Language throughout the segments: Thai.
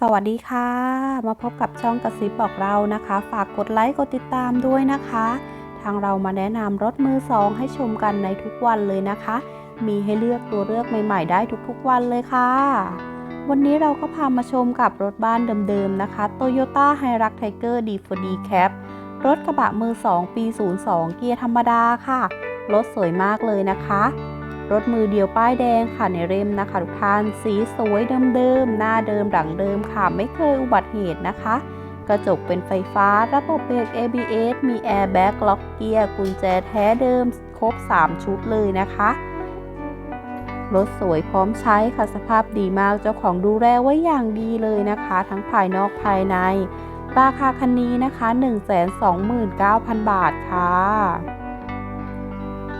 สวัสดีค่ะ มาพบกับช่องกระซิบบอกเรานะคะ ฝากกดไลค์กดติดตามด้วยนะคะ ทางเรามาแนะนำรถมือสองให้ชมกันในทุกวันเลยนะคะ มีให้เลือกตัวเลือกใหม่ ๆ ได้ทุกๆวันเลยค่ะ วันนี้เราก็พามาชมกับรถบ้านเดิมๆนะคะ Toyota h i r u x Tiger D4D Cap รถกระบะมือ 2 ปี 02 เกียร์ธรรมดาค่ะ รถสวยมากเลยนะคะ รถมือเดียวป้ายแดงค่ะในเร่มนะคะทุกท่านสีสวยเดิมๆหน้าเดิมหลังเดิมค่ะไม่เคยอุบัติเหตุนะคะ กระจกเป็นไฟฟ้าระบบเบรก ABS มีแอร์แบ็กล็อกเกียร์กุญแจแท้เดิม ครบ 3 ชุดเลยนะคะรถสวยพร้อมใช้ค่ะสภาพดีมากเจ้าของดูแลไว้อย่างดีเลยนะคะ ทั้งภายนอกภายใน ราคาคันนี้นะคะ 129,000 บาทค่ะ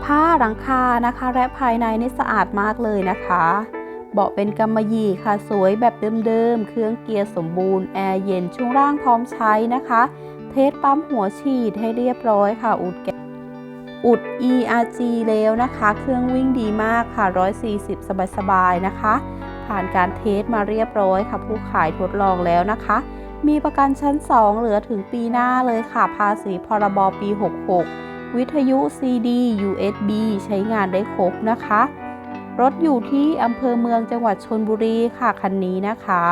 ผ้าหลังคานะคะ และภายในนี่สะอาดมากเลยนะคะ เบาะเป็นกำมะหยี่ค่ะสวยแบบเดิมๆ เครื่องเกียร์สมบูรณ์ แอร์เย็นช่วงล่างพร้อมใช้นะคะ เทสปั๊มหัวฉีดให้เรียบร้อยค่ะ อุดแกอุด ERG แล้วนะคะ เครื่องวิ่งดีมากค่ะ 140 สบายๆนะคะ ผ่านการเทสมาเรียบร้อยค่ะ ผู้ขายทดลองแล้วนะคะ มีประกันชั้น 2 เหลือถึงปีหน้าเลยค่ะ ภาษีพรบปี 66 วิทยุ CD USB ใช้งานได้ครบนะคะ รถอยู่ที่อำเภอเมืองจังหวัดชนบุรีค่ะคันนี้นะคะ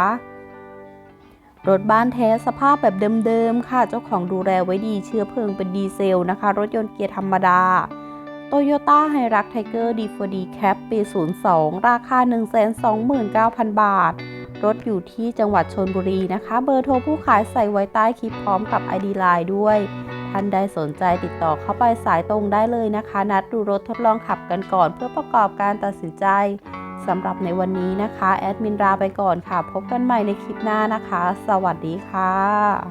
รถบ้านแท้สภาพแบบเดิมๆ ค่ะ เจ้าของดูแลไว้ดีเชื้อเพลิงเป็นดีเซลนะคะ รถยนต์เกียร์ธรรมดา Toyota h i r u x Tiger D4D Cap ปี 02 ราคา 129,000 บาท รถอยู่ที่จังหวัดชนบุรีนะคะ เบอร์โทรผู้ขายใส่ไว้ใต้คลิปพร้อมกับ ID Line ด้วย ท่านใดสนใจติดต่อเข้าไปสายตรงได้เลยนะคะ นัดดูรถทดลองขับกันก่อน เพื่อประกอบการตัดสินใจสำหรับในวันนี้นะคะ แอดมินลาไปก่อนค่ะ พบกันใหม่ในคลิปหน้านะคะ สวัสดีค่ะ